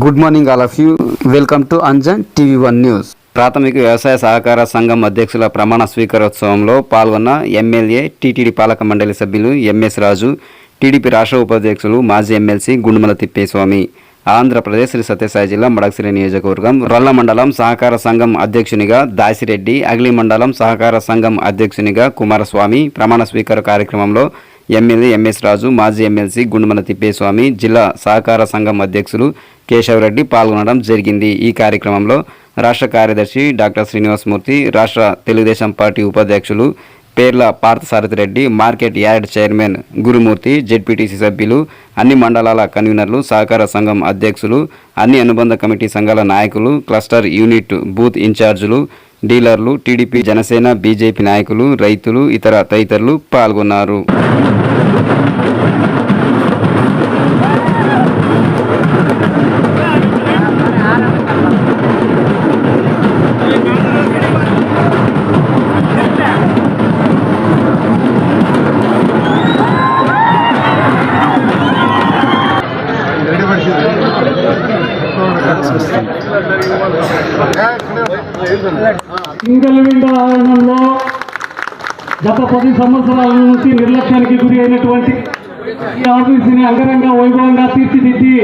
Good morning all of you. Welcome to Anjan TV one news. ప్రాథమిక వ్యవసాయ సహకార సంఘం అధ్యక్షుల ప్రమాణ స్వీకారోత్సవంలో పాల్గొన్న ఎమ్మెల్యే టీటీడీ పాలక మండలి సభ్యులు ఎంఎస్ రాజు టీడీపీ రాష్ట్ర ఉపాధ్యక్షులు మాజీ ఎమ్మెల్సీ గుండుమల తిప్పేస్వామి ఆంధ్రప్రదేశ్ శ్రీ సత్యసాయి జిల్లా మడకసిరి నియోజకవర్గం రొల్ల మండలం సహకార సంఘం అధ్యక్షునిగా దాసిరెడ్డి అగిలి మండలం సహకార సంఘం అధ్యక్షునిగా కుమారస్వామి ప్రమాణ స్వీకార కార్యక్రమంలో ఎమ్మెల్యే ఎంఎస్ రాజు మాజీ ఎమ్మెల్సీ గుండుమల తిప్పేస్వామి జిల్లా సహకార సంఘం అధ్యక్షులు కేశవరెడ్డి పాల్గొనడం జరిగింది. ఈ కార్యక్రమంలో రాష్ట్ర కార్యదర్శి డాక్టర్ శ్రీనివాసమూర్తి రాష్ట్ర తెలుగుదేశం పార్టీ ఉపాధ్యక్షులు Perla Parthasarathi Reddy market yard chairman Gurumurthy ZPTC సభ్యులు అన్ని మండలాల కన్వీనర్లు సహకార సంఘం అధ్యక్షులు అన్ని అనుబంధ కమిటీ సంఘాల నాయకులు క్లస్టర్ యూనిట్ బూత్ ఇన్ఛార్జీలు డీలర్లు టీడీపీ జనసేన బీజేపీ నాయకులు రైతులు ఇతర తదితరులు పాల్గొన్నారు. సింగల్ విండో ఆవరణంలో గత పది సంవత్సరాల నుంచి నిర్లక్ష్యానికి గురి అయినటువంటి ఈ ఆఫీసుని అంగరంగ వైభవంగా తీర్చిదిద్ది